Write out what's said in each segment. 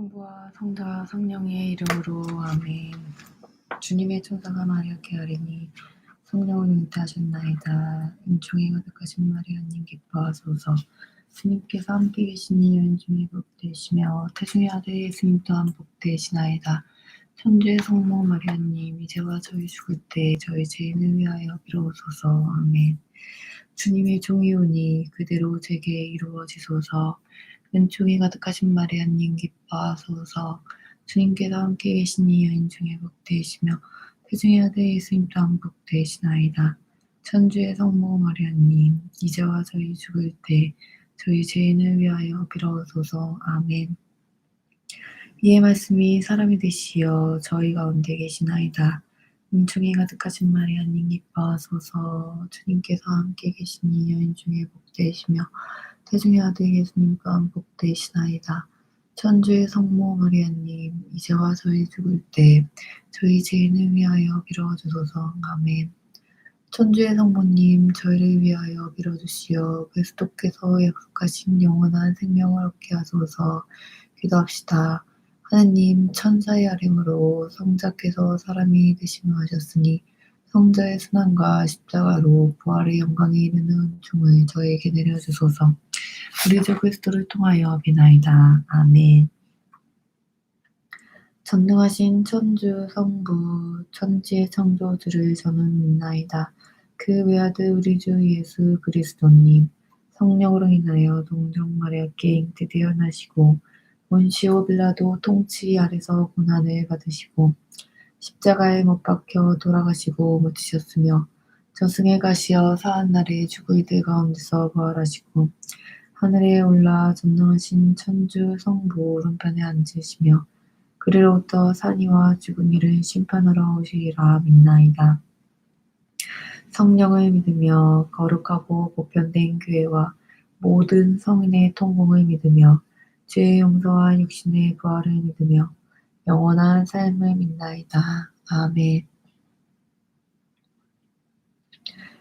성부와 성자와 성령의 이름으로 아멘. 주님의 천사가 마리아께 아뢰니 성령을 잉태하셨나이다. 은총이 가득하신 마리아님 기뻐하소서. 주님께서 함께 계시니 여인 중에 복되시며 태중의 아들 예수님 또한 복되시나이다. 천주의 성모 마리아님 이제와 저희 죽을 때 저희 죄인을 위하여 빌어오소서. 아멘. 주님의 종이 오니 그대로 제게 이루어지소서. 은총이 가득하신 마리아님 기뻐하소서 주님께서 함께 계시니 여인 중에 복되시며 태중의 아들 예수님 또한 복되시나이다. 천주의 성모 마리아님 이제와 저희 죽을 때 저희 죄인을 위하여 빌어소서 아멘 이의 말씀이 사람이 되시어 저희 가운데 계시나이다. 은총이 가득하신 마리아님 기뻐하소서 주님께서 함께 계시니 여인 중에 복되시며 태중의 아들 예수님 또한 복되시나이다. 천주의 성모 마리아님, 이제와 저희 죽을 때 저희 죄인을 위하여 빌어주소서. 아멘. 천주의 성모님, 저희를 위하여 빌어주시어 그리스도께서 약속하신 영원한 생명을 얻게 하소서. 기도합시다. 하나님, 천사의 아림으로 성자께서 사람이 되심을 하셨으니 성자의 순환과 십자가로 부활의 영광에 이르는 은총을 저에게 내려주소서. 우리 주 그리스도를 통하여 비나이다. 아멘. 전능하신 천주 성부 천지의 창조주를 저는 믿나이다. 그 외아들 우리 주 예수 그리스도님 성령으로 인하여 동정 마리아께 잉태되어 나시고 온시오 빌라도 통치 아래서 고난을 받으시고 십자가에 못 박혀 돌아가시고 묻히셨으며 저승에 가시어 사한 날에 죽을 이들 가운데서 부활하시고 하늘에 올라 전능하신 천주 성부 오른편에 앉으시며 그리로부터 산이와 죽은 이를 심판하러 오시리라 믿나이다. 성령을 믿으며 거룩하고 보편된 교회와 모든 성인의 통공을 믿으며 죄의 용서와 육신의 부활을 믿으며 영원한 삶을 믿나이다. 아멘.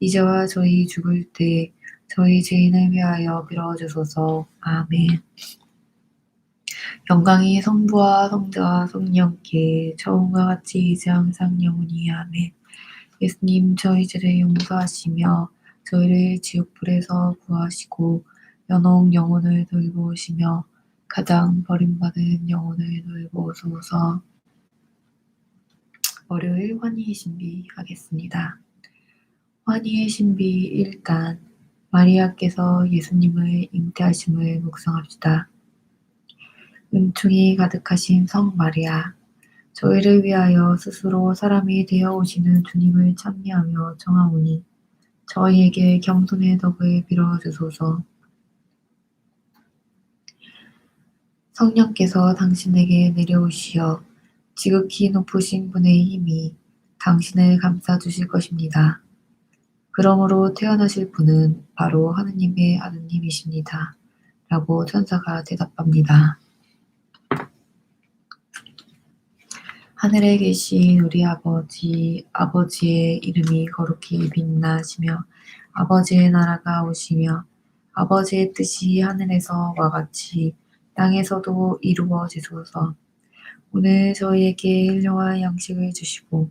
이제와 저희 죽을 때 저희 죄인을 위하여 빌어주소서. 아멘. 영광이 성부와 성자와 성령께 처음과 같이 이제 항상 영원히 아멘. 예수님 저희 죄를 용서하시며 저희를 지옥불에서 구하시고 연옥 영혼을 돌보시며 가장 버림받은 영혼을 돌보소서. 월요일 환희 신비 하겠습니다. 환희의 신비 1단 마리아께서 예수님을 잉태하심을 묵상합시다. 은총이 가득하신 성 마리아 저희를 위하여 스스로 사람이 되어 오시는 주님을 찬미하며 정하오니 저희에게 경손의 덕을 빌어 주소서. 성령께서 당신에게 내려오시어 지극히 높으신 분의 힘이 당신을 감싸 주실 것입니다. 그러므로 태어나실 분은 바로 하느님의 아드님이십니다. 라고 천사가 대답합니다. 하늘에 계신 우리 아버지, 아버지의 이름이 거룩히 빛나시며, 아버지의 나라가 오시며, 아버지의 뜻이 하늘에서와 같이 땅에서도 이루어지소서. 오늘 저희에게 일용할 양식을 주시고,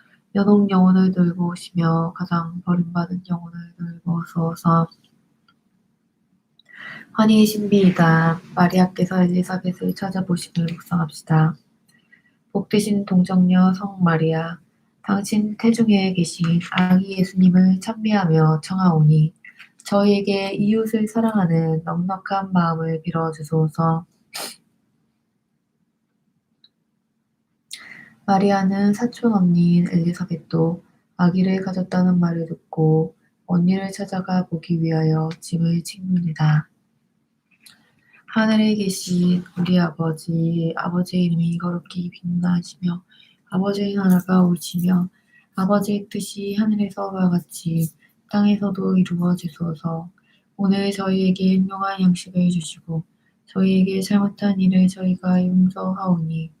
연옥 영혼을 들고 오시며 가장 버림받은 영혼을 들고 오소서. 환희의 신비이다. 마리아께서 엘리사벳을 찾아보심을 묵상합시다. 복되신 동정녀 성 마리아, 당신 태중에 계신 아기 예수님을 찬미하며 청하오니 저희에게 이웃을 사랑하는 넉넉한 마음을 빌어주소서. 마리아는 사촌 언니인 엘리사벳도 아기를 가졌다는 말을 듣고 언니를 찾아가 보기 위하여 짐을 챙깁니다. 하늘에 계신 우리 아버지, 아버지의 이름이 거룩히 빛나시며 아버지의 나라가 오시며 아버지의 뜻이 하늘에서와 같이 땅에서도 이루어지소서. 오늘 저희에게 일용할 양식을 주시고 저희에게 잘못한 일을 저희가 용서하오니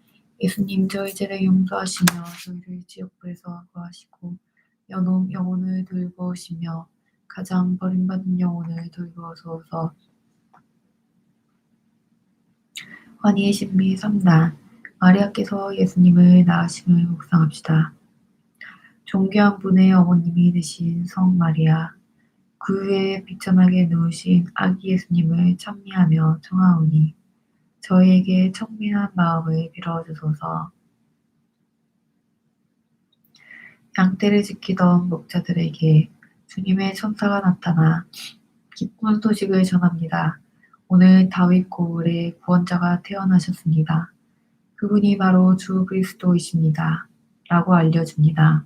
예수님 저희 죄를 용서하시며 저희를 지옥불에서 구하시고 영혼, 영혼을 돌보시며 가장 버림받은 영혼을 돌보소서. 환희의 신비 3단 마리아께서 예수님을 낳으심을 묵상합시다. 존귀한 분의 어머님이 되신 성 마리아 그 위에 비천하게 누우신 아기 예수님을 찬미하며 청하오니 저희에게 청민한 마음을 빌어주소서. 양떼를 지키던 목자들에게 주님의 천사가 나타나 기쁜 소식을 전합니다. 오늘 다윗 고을에 구원자가 태어나셨습니다. 그분이 바로 주 그리스도이십니다. 라고 알려줍니다.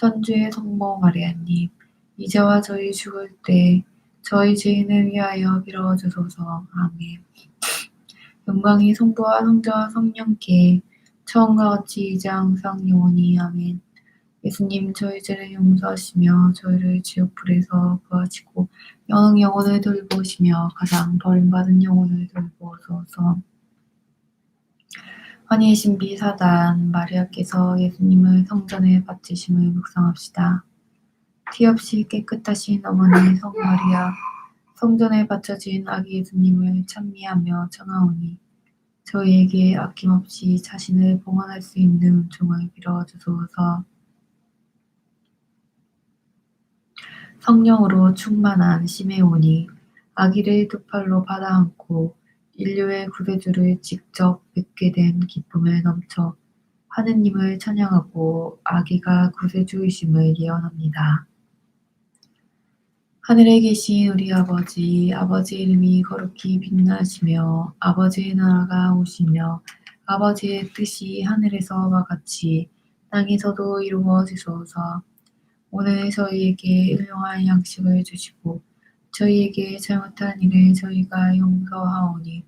천주의 성모 마리아님 이제와 저희 죽을 때 저희 죄인을 위하여 빌어 주소서. 아멘. 영광이 성부와 성자와 성령께 처음과 같이 이제 항상 영원히 아멘. 예수님 저희 죄를 용서하시며 저희를 지옥 불에서 구하시고 영원 영혼을 돌보시며 가장 버림받은 영혼을 돌보소서. 환희의 신비 사단 마리아께서 예수님을 성전에 바치심을 묵상합시다. 티 없이 깨끗하신 어머니 성 마리아 성전에 바쳐진 아기 예수님을 찬미하며 청하오니 저희에게 아낌없이 자신을 봉헌할 수 있는 은총을 빌어주소서. 성령으로 충만한 시메온이 아기를 두 팔로 받아안고 인류의 구세주를 직접 뵙게 된 기쁨을 넘쳐 하느님을 찬양하고 아기가 구세주이심을 예언합니다. 하늘에 계신 우리 아버지, 아버지 이름이 거룩히 빛나시며 아버지의 나라가 오시며 아버지의 뜻이 하늘에서와 같이 땅에서도 이루어지소서. 오늘 저희에게 일용할 양식을 주시고 저희에게 잘못한 일을 저희가 용서하오니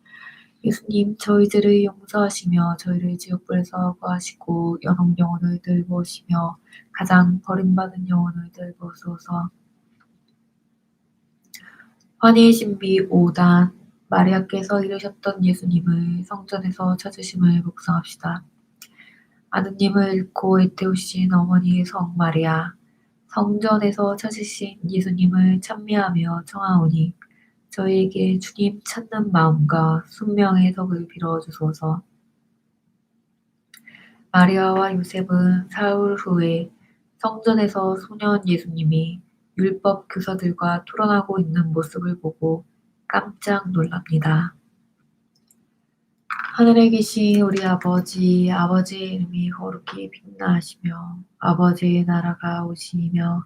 예수님 저희들을 용서하시며 저희를 지옥불에서 구하시고 연옥 영혼을 들보시며 가장 버림받은 영혼을 들보소서. 환희의 신비 5단 마리아께서 이르셨던 예수님을 성전에서 찾으심을 묵상합시다. 아드님을 잃고 애태우신 어머니 성 마리아 성전에서 찾으신 예수님을 찬미하며 청하오니 저희에게 주님 찾는 마음과 순명의 덕을 빌어주소서. 마리아와 요셉은 사흘 후에 성전에서 소년 예수님이 율법 교사들과 토론하고 있는 모습을 보고 깜짝 놀랍니다. 하늘에 계신 우리 아버지, 아버지의 이름이 거룩히 빛나시며 아버지의 나라가 오시며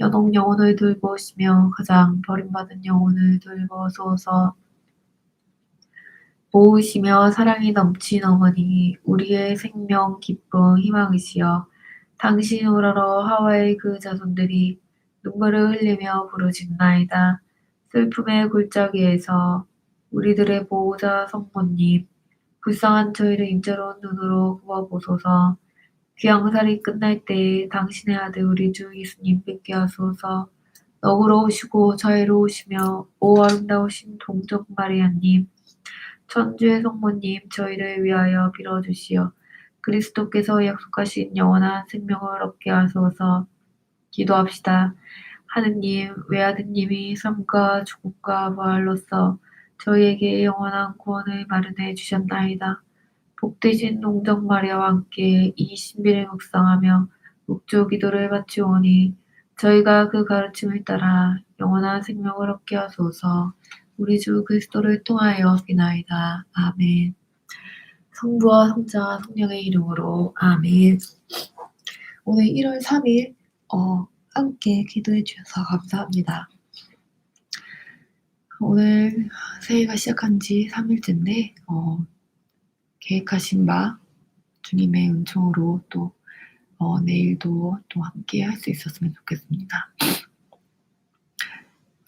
연옥 영혼을 돌보시며 가장 버림받은 영혼을 돌보소서 모으시며 사랑이 넘친 어머니 우리의 생명 기쁨 희망이시여 당신 우러러 하와의 그 자손들이 눈물을 흘리며 부르짖나이다. 슬픔의 골짜기에서 우리들의 보호자 성모님, 불쌍한 저희를 인자로운 눈으로 보아보소서. 귀양살이 끝날 때에 당신의 아들 우리 주 예수님 뵙게 하소서. 너그러우시고 자애로우시며 오 아름다우신 동정 마리아님, 천주의 성모님 저희를 위하여 빌어주시어 그리스도께서 약속하신 영원한 생명을 얻게 하소서. 기도합시다. 하느님, 외아드님이 삶과 죽음과 부활로서 저희에게 영원한 구원을 마련해 주셨나이다. 복되신 농정 마리아와 함께 이 신비를 묵상하며 묵조 기도를 바치오니 저희가 그 가르침을 따라 영원한 생명을 얻게 하소서 우리 주 그리스도를 통하여 비나이다. 아멘. 성부와 성자와 성령의 이름으로 아멘. 오늘 1월 3일 어, 함께 기도해 주셔서 감사합니다. 오늘 새해가 시작한 지 3일째인데 어, 계획하신 바 주님의 은총으로 또 어, 내일도 또 함께 할 수 있었으면 좋겠습니다.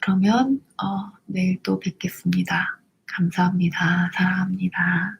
그러면 어, 내일 또 뵙겠습니다. 감사합니다. 사랑합니다.